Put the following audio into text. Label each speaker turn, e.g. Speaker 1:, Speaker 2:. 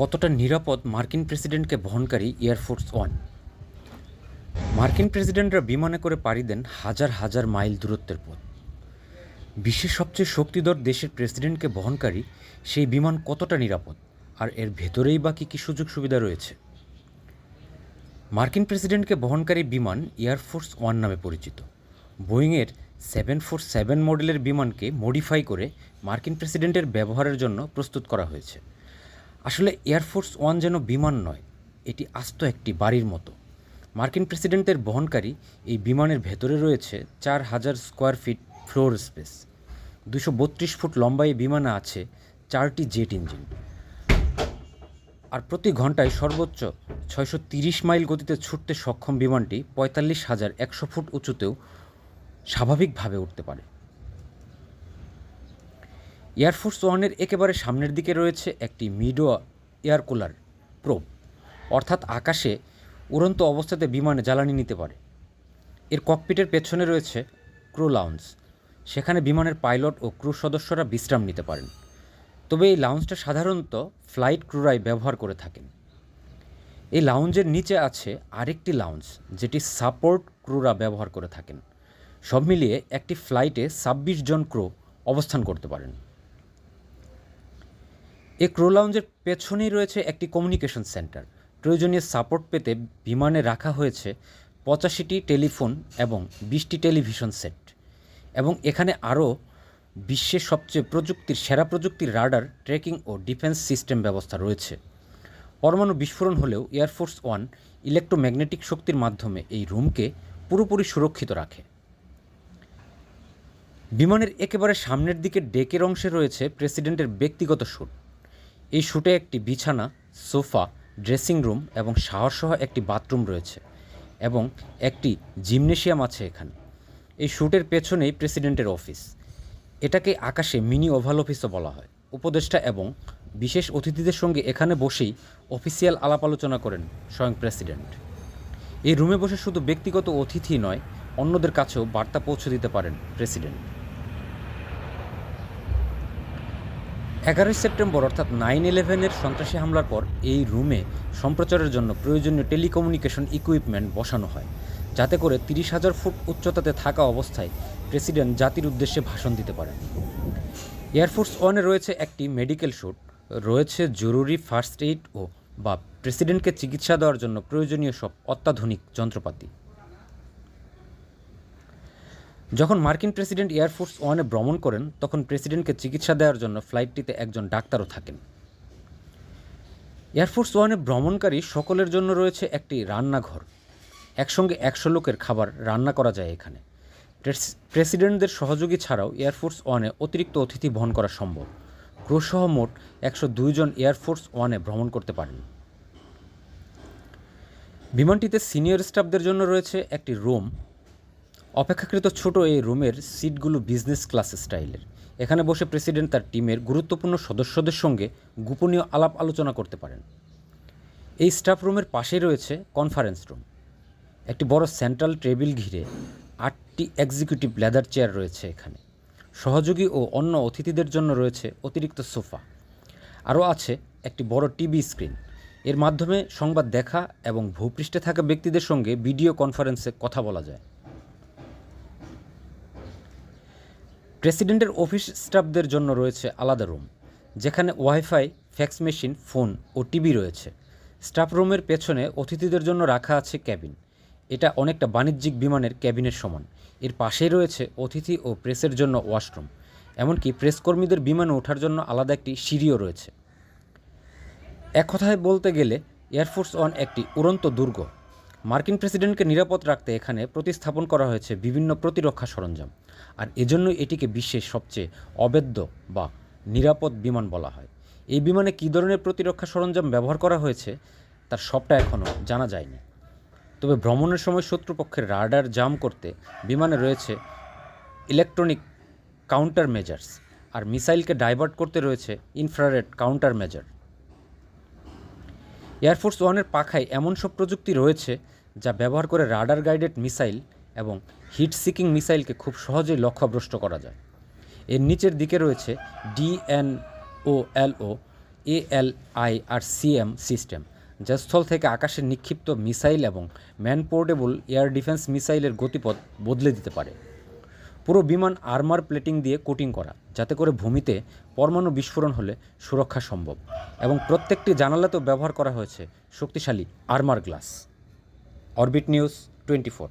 Speaker 1: কতটা নিরাপদ মার্কিন প্রেসিডেন্টকে বহনকারী এয়ারফোর্স ওয়ান? মার্কিন প্রেসিডেন্টরা বিমানে করে পাড়ি দেন হাজার হাজার মাইল দূরত্বের পথ। বিশ্বের সবচেয়ে শক্তিধর দেশের প্রেসিডেন্টকে বহনকারী সেই বিমান কতটা নিরাপদ? আর এর ভেতরেই বা কী কী সুযোগ সুবিধা রয়েছে? মার্কিন প্রেসিডেন্টকে বহনকারী বিমান এয়ারফোর্স ওয়ান নামে পরিচিত। বোয়িংয়ের সেভেন ফোর সেভেন মডেলের বিমানকে মডিফাই করে মার্কিন প্রেসিডেন্টের ব্যবহারের জন্য প্রস্তুত করা হয়েছে। আসলে এয়ারফোর্স ওয়ান যেন বিমান নয়, এটি আস্ত একটি বাড়ির মতো। মার্কিন প্রেসিডেন্টের বহনকারী এই বিমানের ভেতরে রয়েছে চার হাজার স্কোয়ার ফিট ফ্লোর স্পেস। দুশো বত্রিশ ফুট লম্বা এই বিমানে আছে চারটি জেট ইঞ্জিন। আর প্রতি ঘন্টায় সর্বোচ্চ ছয়শো তিরিশ মাইল গতিতে ছুটতে সক্ষম বিমানটি পঁয়তাল্লিশ হাজার একশো ফুট উঁচুতেও স্বাভাবিকভাবে উঠতে পারে। এয়ারফোর্স ওয়ানের একেবারে সামনের দিকে রয়েছে একটি মিডো এয়ার কুলার প্রোব অর্থাৎ আকাশে উড়ন্ত অবস্থাতে বিমানে জ্বালানি নিতে পারে। এর ককপিটের পেছনে রয়েছে ক্রু লাউঞ্জ সেখানে বিমানের পাইলট ও ক্রু সদস্যরা বিশ্রাম নিতে পারেন। তবে এই লাউঞ্জটা সাধারণত ফ্লাইট ক্রুরাই ব্যবহার করে থাকেন। এই লাউঞ্জের নিচে আছে আরেকটি লাউঞ্জ যেটি সাপোর্ট ক্রুরা ব্যবহার করে থাকেন। সব মিলিয়ে একটি ফ্লাইটে ছাব্বিশ জন ক্রু অবস্থান করতে পারেন। এই ক্রো লাউঞ্জের পেছনেই রয়েছে একটি কমিউনিকেশন সেন্টার প্রয়োজনীয় সাপোর্ট পেতে বিমানে রাখা হয়েছে পঁচাশিটি টেলিফোন এবং বিশটি টেলিভিশন সেট এবং এখানে আরও বিশ্বের সবচেয়ে প্রযুক্তির, সেরা প্রযুক্তির রাডার ট্রেকিং ও ডিফেন্স সিস্টেম ব্যবস্থা রয়েছে। পরমাণু বিস্ফোরণ হলেও এয়ারফোর্স ওয়ান ইলেকট্রোম্যাগনেটিক শক্তির মাধ্যমে এই রুমকে পুরোপুরি সুরক্ষিত রাখে। বিমানের একেবারে সামনের দিকে ডেকের অংশে রয়েছে প্রেসিডেন্টের ব্যক্তিগত শ্যুট এই শ্যুটে একটি বিছানা, সোফা, ড্রেসিং রুম এবং শাওয়ারসহ একটি বাথরুম রয়েছে এবং একটি জিমনেশিয়াম আছে এখানে। এই শ্যুটের পেছনেই প্রেসিডেন্টের অফিস। এটাকে আকাশে মিনি ওভাল অফিসও বলা হয়। উপদেষ্টা এবং বিশেষ অতিথিদের সঙ্গে এখানে বসেই অফিসিয়াল আলাপ আলোচনা করেন স্বয়ং প্রেসিডেন্ট। এই রুমে বসে শুধু ব্যক্তিগত অতিথি নয়, অন্যদের কাছেও বার্তা পৌঁছে দিতে পারেন প্রেসিডেন্ট। এগারোই সেপ্টেম্বর অর্থাৎ নাইন ইলেভেনের সন্ত্রাসী হামলার পর এই রুমে সম্প্রচারের জন্য প্রয়োজনীয় টেলিকমিউনিকেশন ইকুইপমেন্ট বসানো হয়, যাতে করে তিরিশ হাজার ফুট উচ্চতাতে থাকা অবস্থায় প্রেসিডেন্ট জাতির উদ্দেশ্যে ভাষণ দিতে পারেন। এয়ারফোর্স ওয়ানে রয়েছে একটি মেডিকেল শ্যুট রয়েছে জরুরি ফার্স্ট এইড ও বা প্রেসিডেন্টকে চিকিৎসা দেওয়ার জন্য প্রয়োজনীয় সব অত্যাধুনিক যন্ত্রপাতি। যখন মার্কিন প্রেসিডেন্ট এয়ারফোর্স ওয়ানে ভ্রমণ করেন, তখন প্রেসিডেন্টকে চিকিৎসা দেওয়ার জন্য ফ্লাইটটিতে একজন ডাক্তারও থাকেন। এয়ারফোর্স ওয়ানে ভ্রমণকারী সকলের জন্য রয়েছে একটি রান্নাঘর। একসঙ্গে একশো লোকের খাবার রান্না করা যায় এখানে। প্রেসিডেন্টদের সহযোগী ছাড়াও এয়ারফোর্স ওয়ানে অতিরিক্ত অতিথি বহন করা সম্ভব। ক্রুসহ মোট একশো জন এয়ারফোর্স ওয়ানে ভ্রমণ করতে পারেন। বিমানটিতে সিনিয়র স্টাফদের জন্য রয়েছে একটি রুম অপেক্ষাকৃত ছোট এই রুমের সিটগুলো বিজনেস ক্লাস স্টাইলের এখানে বসে প্রেসিডেন্ট তার টিমের গুরুত্বপূর্ণ সদস্যদের সঙ্গে গোপনীয় আলাপ আলোচনা করতে পারেন। এই স্টাফ রুমের পাশেই রয়েছে কনফারেন্স রুম একটি বড় সেন্ট্রাল টেবিল ঘিরে আটটি এক্সিকিউটিভ লেদার চেয়ার রয়েছে এখানে। সহযোগী ও অন্য অতিথিদের জন্য রয়েছে অতিরিক্ত সোফা। আরও আছে একটি বড় টিভি স্ক্রিন এর মাধ্যমে সংবাদ দেখা এবং ভূপৃষ্ঠে থাকা ব্যক্তিদের সঙ্গে ভিডিও কনফারেন্সে কথা বলা যায়। প্রেসিডেন্টের অফিস স্টাফদের জন্য রয়েছে আলাদা রুম, যেখানে ওয়াইফাই, ফ্যাক্স মেশিন, ফোন ও টিভি রয়েছে। স্টাফ রুমের পেছনে অতিথিদের জন্য রাখা আছে ক্যাবিন। এটা অনেকটা বাণিজ্যিক বিমানের ক্যাবিনের সমান। এর পাশেই রয়েছে অতিথি ও প্রেসের জন্য ওয়াশরুম, এমনকি প্রেসকর্মীদের বিমানে ওঠার জন্য আলাদা একটি সিঁড়িও রয়েছে। এক কথায় বলতে গেলে এয়ারফোর্স ওয়ান একটি উড়ন্ত দুর্গ। মার্কিন প্রেসিডেন্টকে নিরাপদ রাখতে এখানে প্রতিস্থাপন করা হয়েছে বিভিন্ন প্রতিরক্ষা সরঞ্জাম। আর এজন্যই এটিকে বিশ্বের সবচেয়ে অবেদ্য বা নিরাপদ বিমান বলা হয়। এই বিমানে কী ধরনের প্রতিরক্ষা সরঞ্জাম ব্যবহার করা হয়েছে, তার সবটা এখনও জানা যায়নি। তবে ভ্রমণের সময় শত্রুপক্ষের রাডার জাম করতে বিমানে রয়েছে ইলেকট্রনিক কাউন্টার মেজার্স, আর মিসাইলকে ডাইভার্ট করতে রয়েছে ইনফ্রারেড কাউন্টার মেজার। এয়ারফোর্স ওয়ানের পাখায় এমন সব প্রযুক্তি রয়েছে যা ব্যবহার করে রাডার গাইডেড মিসাইল এবং হিট সিকিং মিসাইলকে খুব সহজেই লক্ষ্যভ্রষ্ট করা যায়। এর নিচের দিকে রয়েছে ডিএনও এলও এএলআই আর সিএম সিস্টেম যা স্থল থেকে আকাশে নিক্ষিপ্ত মিসাইল এবং ম্যান পোর্টেবল এয়ার ডিফেন্স মিসাইলের গতিপথ বদলে দিতে পারে। পুরো বিমান আর্মার প্লেটিং দিয়ে কোটিং করা, যাতে করে ভূমিতে পরমাণু বিস্ফোরণ হলে সুরক্ষা সম্ভব। এবং প্রত্যেকটি জানালাতেও ব্যবহার করা হয়েছে শক্তিশালী armour glass. Orbit News twenty four.